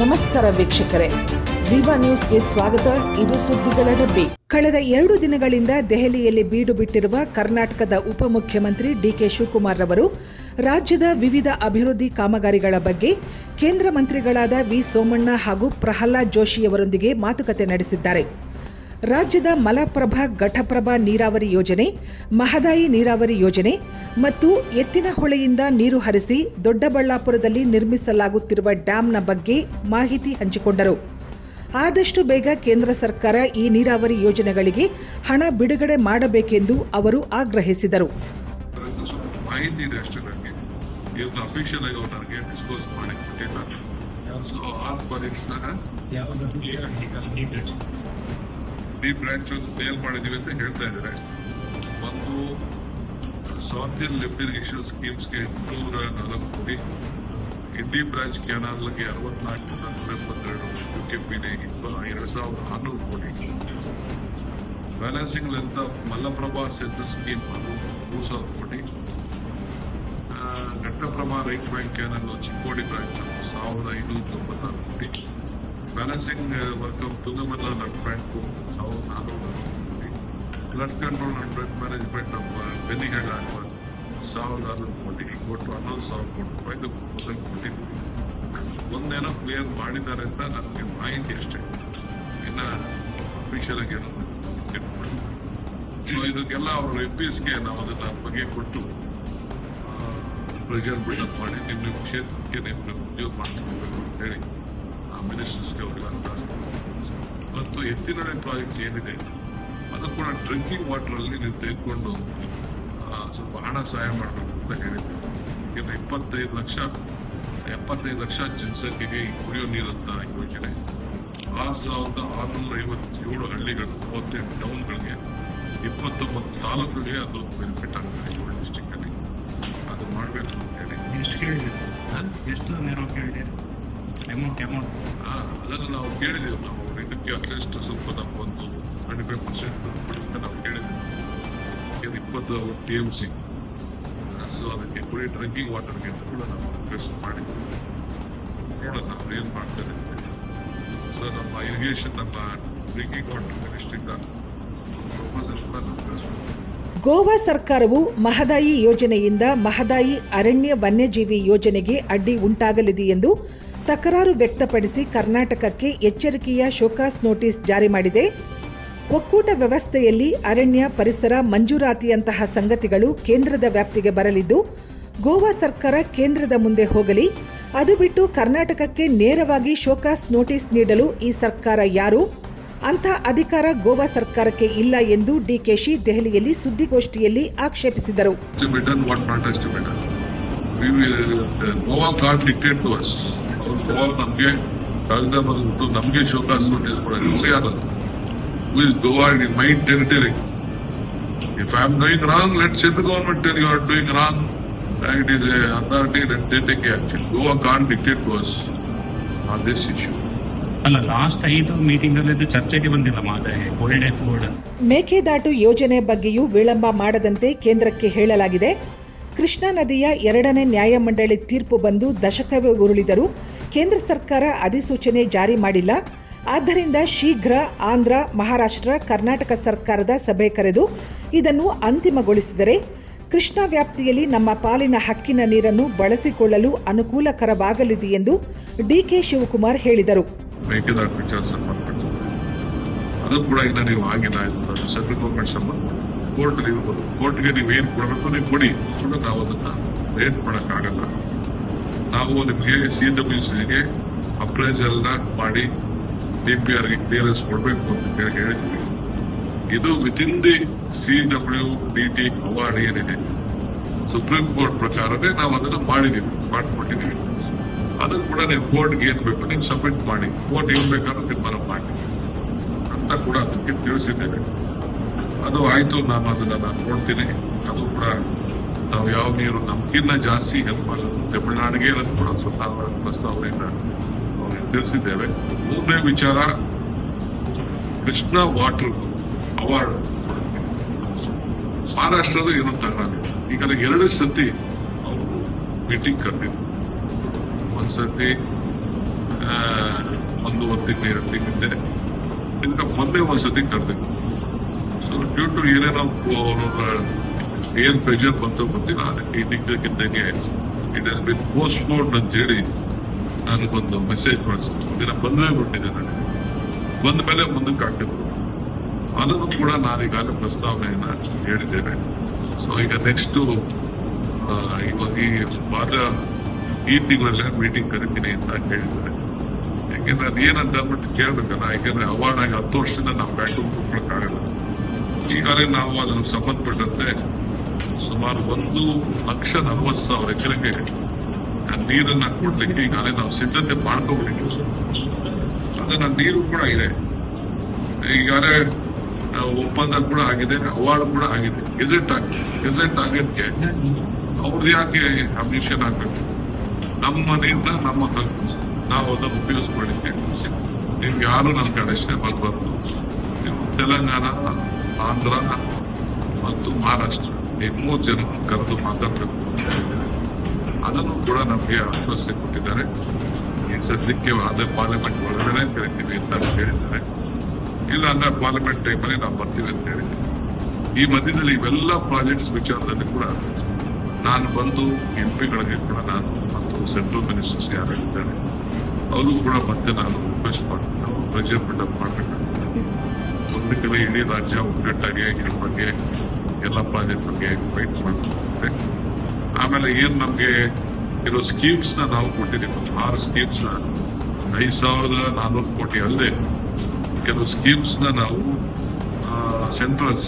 ನಮಸ್ಕಾರ ವೀಕ್ಷಕರೇ. ವಿವಾ ನ್ಯೂಸ್ಗೆ ಸ್ವಾಗತ. ಇದು ಸುದ್ದಿಗಳ ಡಬ್ಬಿ. ಕಳೆದ ಎರಡು ದಿನಗಳಿಂದ ದೆಹಲಿಯಲ್ಲಿ ಬೀಡು ಬಿಟ್ಟಿರುವ ಕರ್ನಾಟಕದ ಉಪಮುಖ್ಯಮಂತ್ರಿ ಡಿಕೆ ಶಿವಕುಮಾರ್ ರವರು ರಾಜ್ಯದ ವಿವಿಧ ಅಭಿವೃದ್ಧಿ ಕಾಮಗಾರಿಗಳ ಬಗ್ಗೆ ಕೇಂದ್ರ ಮಂತ್ರಿಗಳಾದ ವಿ ಸೋಮಣ್ಣ ಹಾಗೂ ಪ್ರಹ್ಲಾದ್ ಜೋಶಿಯವರೊಂದಿಗೆ ಮಾತುಕತೆ ನಡೆಸಿದ್ದಾರೆ. ರಾಜ್ಯದ ಮಲಪ್ರಭಾ ಘಟಪ್ರಭಾ ನೀರಾವರಿ ಯೋಜನೆ ಮಹದಾಯಿ ನೀರಾವರಿ ಯೋಜನೆ ಮತ್ತು ಎತ್ತಿನ ಹೊಳೆಯಿಂದ ನೀರು ಹರಿಸಿ ದೊಡ್ಡಬಳ್ಳಾಪುರದಲ್ಲಿ ನಿರ್ಮಿಸಲಾಗುತ್ತಿರುವ ಡ್ಯಾಂನ ಬಗ್ಗೆ ಮಾಹಿತಿ ಹಂಚಿಕೊಂಡರು. ಆದಷ್ಟು ಬೇಗ ಕೇಂದ್ರ ಸರ್ಕಾರ ಈ ನೀರಾವರಿ ಯೋಜನೆಗಳಿಗೆ ಹಣ ಬಿಡುಗಡೆ ಮಾಡಬೇಕೆಂದು ಅವರು ಆಗ್ರಹಿಸಿದರು. ಡಿ ಬ್ರಾಂಚ್ ಒಂದು ಮೇಲ್ ಮಾಡಿದೀವಿ ಅಂತ ಹೇಳ್ತಾ ಇದ್ದಾರೆ. ಒಂದು ಸೌತ್ ಲಿಫ್ಟ್ ಇರಿಗೇಷನ್ ಸ್ಕೀಮ್ಸ್ಗೆ ಎಂಟುನೂರ ನಾಲ್ಕು ಕೋಟಿ. ಇಂಡಿ ಬ್ರಾಂಚ್ ಕ್ಯಾನಲ್ಗೆ ಅರವತ್ನಾಲ್ಕು ನೂರ ಎಪ್ಪತ್ತೆರಡು ಯು ಕೆ ಇಪ್ಪ ಎರಡು ಸಾವಿರದ ಆರುನೂರು ಕೋಟಿ. Balancing length of Malaprabha centre scheme ಅದು ಮೂರು ಸಾವಿರ ಕೋಟಿ. Ghataprabha right bank canal Chikkodi branch ಸಾವಿರದ ಐನೂರ ತೊಂಬತ್ತಾರು ಕೋಟಿ. ಬ್ಯಾಲೆನ್ಸಿಂಗ್ ವರ್ಕ್ ಆಫ್ ನಡ್ಬೇಕು ಕೋಟಿ ಫ್ಲಡ್ ಕಂಟ್ರೋಲ್ ನಡ್ಬೇಕು ಫ್ಲಡ್ ಮ್ಯಾನೇಜ್ಮೆಂಟ್ ನಮ್ಮ ಬೆನ್ನಿಹಳ್ಳ ಅನ್ನುವ ಸಾವಿರದ ಆರುನೂರು ಕೋಟಿ ಕೊಟ್ಟು ಹನ್ನೊಂದು ಸಾವಿರ ಕೋಟಿ ರೂಪಾಯಿ ಮೊದಲು ಕೊಟ್ಟಿದ್ವಿ ಒಂದೇನೋ ಕ್ಲಿಯರ್ ಮಾಡಿದ್ದಾರೆ ಅಂತ ನನಗೆ ಮಾಹಿತಿ ಅಷ್ಟೇ. ಇನ್ನು ಅಫಿಷಿಯಲ್ ಆಗಿ ಏನು ಇದಕ್ಕೆಲ್ಲ ಅವರು ಎಂ ಪಿ ನಾವು ಅದನ್ನ ಬಗ್ಗೆ ಕೊಟ್ಟು ಪ್ರೆಷರ್ ಬಿಲ್ಡಪ್ ಮಾಡಿ ನಿಮ್ಮ ನಿಮ್ಮ ಕ್ಷೇತ್ರಕ್ಕೆ ನಿಮ್ಮ ಉದ್ಯೋಗ ಮಾಡ್ಕೊಳ್ಬೇಕು ಅಂತ ಹೇಳಿ. ಮಿನಿಸ್ಟರ್ಸ್ಗೆ ಅವರೆಲ್ಲ ಮತ್ತು ಎತ್ತಿನಡೆ ಪ್ರಾಜೆಕ್ಟ್ ಏನಿದೆ ಅದು ಕೂಡ ಡ್ರಿಂಕಿಂಗ್ ವಾಟರ್ ಅಲ್ಲಿ ನೀವು ತೆಗೆದುಕೊಂಡು ಸ್ವಲ್ಪ ಹಣ ಸಹಾಯ ಮಾಡಬೇಕು ಅಂತ ಹೇಳಿದ್ದೆ ಯಾಕೆಂದ್ರೆ ಇಪ್ಪತ್ತೈದು ಲಕ್ಷ ಎಪ್ಪತ್ತೈದು ಲಕ್ಷ ಜನಸಂಖ್ಯೆಗೆ ಈ ಕುಡಿಯೋ ನೀರಂತ ಯೋಜನೆ. ಆರು ಸಾವಿರದ ಆರುನೂರ ಐವತ್ತೇಳು ಹಳ್ಳಿಗಳು ಮೂವತ್ತೆಂಟು ಟೌನ್ಗಳಿಗೆ ಇಪ್ಪತ್ತೊಂಬತ್ತು ತಾಲೂಕುಗಳಿಗೆ ಅದು ಬೆನಿಫಿಟ್ ಆಗ್ತದೆ ಏಳು ಡಿಸ್ಟಿಕ್ ಅಲ್ಲಿ. ಅದು ಮಾಡಬೇಕು ಅಂತ ಹೇಳಿ. ಎಷ್ಟು ಕೇಳಿದೆ ಎಷ್ಟು ನೀರು ಕೇಳಿದೆ ಅಮೌಂಟ್ ಅಮೌಂಟ್ ಆ, ಅದನ್ನು ನಾವು ಕೇಳಿದೆವು. ನಾವು ಇದಕ್ಕೆ ಅಟ್ಲೀಸ್ಟ್ ಸ್ವಲ್ಪ ನಮಗೊಂದು ಸೆವೆಂಟಿ ಫೈವ್ ಪರ್ಸೆಂಟ್ ಕೊಡುವಂತ ನಾವು ಕೇಳಿದೆವು. ಇಪ್ಪತ್ತು ಟಿ ಎಂ ಸಿ ಸೊ ಅದಕ್ಕೆ ಕುಡಿ ಡ್ರಿಂಕಿಂಗ್ ವಾಟರ್ಗೆ ಅಂತ ಕೂಡ ನಾವು ರಿಕ್ವೆಸ್ಟ್ ಮಾಡಿದ್ವಿ. ನೋಡೋಣ ನಾವು ಏನು ಮಾಡ್ತಾರೆ ಸೊ ನಮ್ಮ ಇರಿಗೇಷನ್ ನಮ್ಮ ಡ್ರಿಂಕಿಂಗ್ ವಾಟರ್ ಮಿನಿಸ್ಟ್ರಿಂದ ಪ್ರಪೋಸಲ್ ಕೂಡ ನಾವು ಕಳಿಸ್ಬೇಕು ಗೋವಾ ಸರ್ಕಾರವು ಮಹದಾಯಿ ಯೋಜನೆಯಿಂದ ಮಹದಾಯಿ ಅರಣ್ಯ ವನ್ಯಜೀವಿ ಯೋಜನೆಗೆ ಅಡ್ಡಿ ಉಂಟಾಗಲಿದೆ ಎಂದು ತಕರಾರು ವ್ಯಕ್ತಪಡಿಸಿ ಕರ್ನಾಟಕಕ್ಕೆ ಎಚ್ಚರಿಕೆಯ ಶೋಕಾಸ್ ನೋಟಿಸ್ ಜಾರಿ ಮಾಡಿದೆ. ಒಕ್ಕೂಟ ವ್ಯವಸ್ಥೆಯಲ್ಲಿ ಅರಣ್ಯ ಪರಿಸರ ಮಂಜೂರಾತಿಯಂತಹ ಸಂಗತಿಗಳು ಕೇಂದ್ರದ ವ್ಯಾಪ್ತಿಗೆ ಬರಲಿದ್ದು, ಗೋವಾ ಸರ್ಕಾರ ಕೇಂದ್ರದ ಮುಂದೆ ಹೋಗಲಿ. ಅದು ಬಿಟ್ಟು ಕರ್ನಾಟಕಕ್ಕೆ ನೇರವಾಗಿ ಶೋಕಾಸ್ ನೋಟಿಸ್ ನೀಡಲು ಈ ಸರ್ಕಾರ ಯಾರು? ಅಂಥ ಅಧಿಕಾರ ಗೋವಾ ಸರ್ಕಾರಕ್ಕೆ ಇಲ್ಲ ಎಂದು ಡಿಕೆಶಿ ದೆಹಲಿಯಲ್ಲಿ ಸುದ್ದಿಗೋಷ್ಠಿಯಲ್ಲಿ ಆಕ್ಷೇಪಿಸಿದರು. ಅವ್ರು ಗೋವಾ ನಮಗೆ ರಾಜೀನಾಮೆ ಬಂದ್ಬಿಟ್ಟು ನಮಗೆ ಶೋಕಾಸ್ ನೋಟಿಸ್ ಕೊಡೋದು ಯಾರು who is Goa in my territory if I am doing wrong let set the government you are doing wrong it is a authority let take action Goa can dictate us on this issue ಅಲ್ಲ last ಐದು meeting ಅಲ್ಲಿ ಇದು ಚರ್ಚೆಗೆ ಬಂದಿಲ್ಲ ಮಾತೆ Ford ಮೇಕೆ ಮೇಕೆದಾಟು ಯೋಜನೆ ಬಗ್ಗೆಯೂ ವಿಳಂಬ ಮಾಡದಂತೆ ಕೇಂದ್ರಕ್ಕೆ ಹೇಳಲಾಗಿದೆ. ಕೃಷ್ಣಾ ನದಿಯ ಎರಡನೇ ನ್ಯಾಯಮಂಡಳಿ ತೀರ್ಪು ಬಂದು ದಶಕವೇ ಉರುಳಿದರೂ ಕೇಂದ್ರ ಸರ್ಕಾರ ಅಧಿಸೂಚನೆ ಜಾರಿ ಮಾಡಿಲ್ಲ. ಆದ್ದರಿಂದ ಶೀಘ್ರ ಆಂಧ್ರ, ಮಹಾರಾಷ್ಟ್ರ, ಕರ್ನಾಟಕ ಸರ್ಕಾರದ ಸಭೆ ಕರೆದು ಇದನ್ನು ಅಂತಿಮಗೊಳಿಸಿದರೆ ಕೃಷ್ಣಾ ವ್ಯಾಪ್ತಿಯಲ್ಲಿ ನಮ್ಮ ಪಾಲಿನ ಹಕ್ಕಿನ ನೀರನ್ನು ಬಳಸಿಕೊಳ್ಳಲು ಅನುಕೂಲಕರವಾಗಲಿದೆ ಎಂದು ಡಿಕೆ ಶಿವಕುಮಾರ್ ಹೇಳಿದರು. ಅದು ಕೂಡ ನೀವು ಆಗಿಲ್ಲ ಸೆಂಟ್ರಲ್ ಗೌರ್ಮೆಂಟ್ ಕೋರ್ಟ್ ಇರ್ಬೋದು ಕೋರ್ಟ್ಗೆ ನೀವು ಏನು ಕೊಡಬೇಕು ನೀವು ಕೊಡಿ. ನಾವು ಅದನ್ನ ರೇಟ್ ಮಾಡೋಕ್ಕಾಗಲ್ಲ. ನಾವು ನಿಮಗೆ ಸಿ ಡಬ್ಲ್ಯೂ ಸಿಗೆ ಅಪ್ರೈಸಲ್ನ ಮಾಡಿ ಡಿ ಪಿ ಆರ್ಗೆ ಕ್ಲಿಯರೆನ್ಸ್ ಕೊಡಬೇಕು ಅಂತ ಕೇಳಿ ಹೇಳಿದ್ವಿ. ಇದು within the C W D T award ಏನಿದೆ. ಸುಪ್ರೀಂ ಕೋರ್ಟ್ ಪ್ರಕಾರವೇ ನಾವು ಅದನ್ನ ಮಾಡಿದೀವಿ, ಮಾಡ್ಕೊಟ್ಟಿದೀವಿ. ಅದನ್ನು ಕೂಡ ನೀವು ಕೋರ್ಟ್ಗೆ ಏನ್ ಬೇಕು ನೀವು ಸಬ್ಮಿಟ್ ಮಾಡಿ. ಕೋರ್ಟ್ ಏನ್ ಬೇಕಾದ್ರೂ ತೀರ್ಮಾನ ಮಾಡಿ ಅಂತ ಕೂಡ ಅದಕ್ಕೆ ತಿಳಿಸಿದ್ದೇವೆ. ಅದು ಆಯ್ತು, ನಾನು ಅದನ್ನ ನಾನು ನೋಡ್ತೀನಿ. ಅದು ಕೂಡ ನಾವು ಯಾವ ನೀರು ನಮ್ಗಿನ್ನ ಜಾಸ್ತಿ ಹೆಲ್ಪ್ ಮಾಡೋದು ತಮಿಳುನಾಡಿಗೆ ಇರೋದು ಕೂಡ ಸ್ವತಃ ಪ್ರಸ್ತಾವನೆಯನ್ನ ಅವ್ರಿಗೆ ತಿಳಿಸಿದ್ದೇವೆ. ಮೂರನೇ ವಿಚಾರ, ಕೃಷ್ಣ ವಾಟರ್ ಅವಾರ್ಡ್ ಮಹಾರಾಷ್ಟ್ರದ ಏನೋ ತಗೊಂಡು ಈಗ ಎರಡು ಸತಿ ಅವರು ಮೀಟಿಂಗ್ ಕರೆದಿದ್ರು. ಒಂದ್ಸತಿ ಒಂದು ಒಂದು ತಿಂಗಳು ಎರಡು ತಿಂಗಳಿಂದೆ. ಮೊನ್ನೆ ಒಂದ್ಸತಿ ಕರೆದಿದ್ದು ಸೊ ಡ್ಯೂ ಟು ಏನೇನೋ ಏನ್ ಪ್ರೆಷರ್ ಬಂತು ಗೊತ್ತಿಲ್ಲ. ಅದಕ್ಕೆ ಇದಕ್ಕಿದ್ದಂಗೆ it has been postponed ಅಂತ ಹೇಳಿ ನನಗೊಂದು ಮೆಸೇಜ್ ಕಳಿಸಿದ್ರು ಬಂದೇ ಬಿಟ್ಟಿದೆ ನನಗೆ. ಬಂದ ಮೇಲೆ ಮುಂದಕ್ಕೆ ಹಾಕಿದ್ರು ಅದನ್ನು ಕೂಡ ನಾನು ಈಗಾಗಲೇ ಪ್ರಸ್ತಾವನೆಯನ್ನ ಹೇಳಿದ್ದೇನೆ. ಸೊ ಈಗ ನೆಕ್ಸ್ಟ್ ಇವಾಗ ಈ ಮಾತ್ರ ಈ ತಿಂಗಳಲ್ಲೇ ಮೀಟಿಂಗ್ ಕರಿತೀನಿ ಅಂತ ಹೇಳಿದ್ದಾರೆ ಯಾಕೆಂದ್ರೆ ಅದೇನಂತ ಅಂದ್ಬಿಟ್ಟು ಕೇಳ್ಬೇಕಲ್ಲ. ಯಾಕೆಂದ್ರೆ ಅವಾರ್ಡ್ ಆಗಿ ಹತ್ತು ವರ್ಷದಿಂದ ನಾವು ಬ್ಯಾಟು ಆಗಲ್ಲ. ಈಗಾಗಲೇ ನಾವು ಅದನ್ನು ಸಂಬಂಧಪಟ್ಟಂತೆ ಸುಮಾರು ಒಂದು ಲಕ್ಷ ನಲವತ್ತು ಸಾವಿರ ಎಕರೆಗೆ ನೀರನ್ನ ಕೊಡ್ಲಿಕ್ಕೆ ಈಗಾಗಲೇ ನಾವು ಸಿದ್ಧತೆ ಮಾಡ್ಕೊಂಡ್ಬಿಟ್ಟಿದ್ದೀವಿ ಅದನ್ನ ನೀರು ಕೂಡ ಇದೆ. ಈಗಾಗಲೇ ಒಪ್ಪಂದ ಕೂಡ ಆಗಿದೆ, ಅವಾರ್ಡ್ ಕೂಡ ಆಗಿದೆ. ಗೆಜೆಟ್ ಆಗಿದೆ ಗೆಜೆಟ್ ಆಗಿದ್ದಕ್ಕೆ ಅವ್ರದ್ದು ಯಾಕೆ ಅಮಿಷನ್ ಆಗಬೇಕು? ನಮ್ಮ ನೀರನ್ನ ನಮ್ಮ ಹಕ್ಕು. ನಾವು ಅದನ್ನು ಉಪಯೋಗಿಸ್ಕೊಳ್ಳಿಕ್ಕೆ ನೀವು ಯಾರು ನನ್ನ ಕಡೆ ಬರಬಾರ್ದು. ನೀವು ತೆಲಂಗಾಣ ಆಂಧ್ರ ಮತ್ತು ಮಹಾರಾಷ್ಟ್ರ. ಈ ಮೂರು ಜನ ಕರೆದು ಮಾತಾಡಬೇಕು. ಅದನ್ನು ಕೂಡ ನಮಗೆ ಆಶ್ವಾಸನೆ ಕೊಟ್ಟಿದ್ದಾರೆ. ಈ ಸದ್ಯಕ್ಕೆ ಅದೇ ಪಾರ್ಲಿಮೆಂಟ್ ಒಳಗಡೆ ಕರಿತೀವಿ ಅಂತ ಹೇಳಿದ್ದಾರೆ. ಇಲ್ಲ, ಅಂದ್ರೆ ಪಾರ್ಲಿಮೆಂಟ್ ಟೈಮಲ್ಲಿ ನಾವು ಬರ್ತೀವಿ ಅಂತ ಹೇಳಿ ಈ ಮಧ್ಯದಲ್ಲಿ ಇವೆಲ್ಲ ಪ್ರಾಜೆಕ್ಟ್ಸ್ ವಿಚಾರದಲ್ಲಿ ಕೂಡ ನಾನು ಬಂದು ಎಂ ಪಿಗಳಿಗೆ ಕೂಡ ನಾನು ಮತ್ತು ಸೆಂಟ್ರಲ್ ಮಿನಿಸ್ಟರ್ಸ್ ಯಾರಾಗಿದ್ದಾರೆ ಅವರು ಕೂಡ ಮತ್ತೆ ನಾನು ರಿಕ್ವೆಸ್ಟ್ ಮಾಡ್ತೀನಿ. ಪ್ರೆಷರ್ ಬಿಲ್ಡಪ್ ಮಾಡಬೇಕಾಗ್ತದೆ ಒಂದು ಇಡೀ ರಾಜ್ಯ ಒಗ್ಗಟ್ಟಾಗಿ ಇದ್ರ ಬಗ್ಗೆ ಎಲ್ಲ ಪ್ರಾಜೆಕ್ಟ್ ಬಗ್ಗೆ ಫೈಟ್ ಮಾಡ್ತಾರೆ ಆಮೇಲೆ ಏನ್ ನಮ್ಗೆ ಇರೋ ಸ್ಕೀಮ್ಸ್ನ ನಾವು ಕೊಟ್ಟಿದ್ದೀವಿ. ಆರು ಸ್ಕೀಮ್ಸ್ನ ಐದ್ ಸಾವಿರದ ನಾನ್ನೂರು ಕೋಟಿ ಅಲ್ಲದೆ, ಕೆಲವು ಸ್ಕೀಮ್ಸ್ನ ನಾವು ಸೆಂಟ್ರಲ್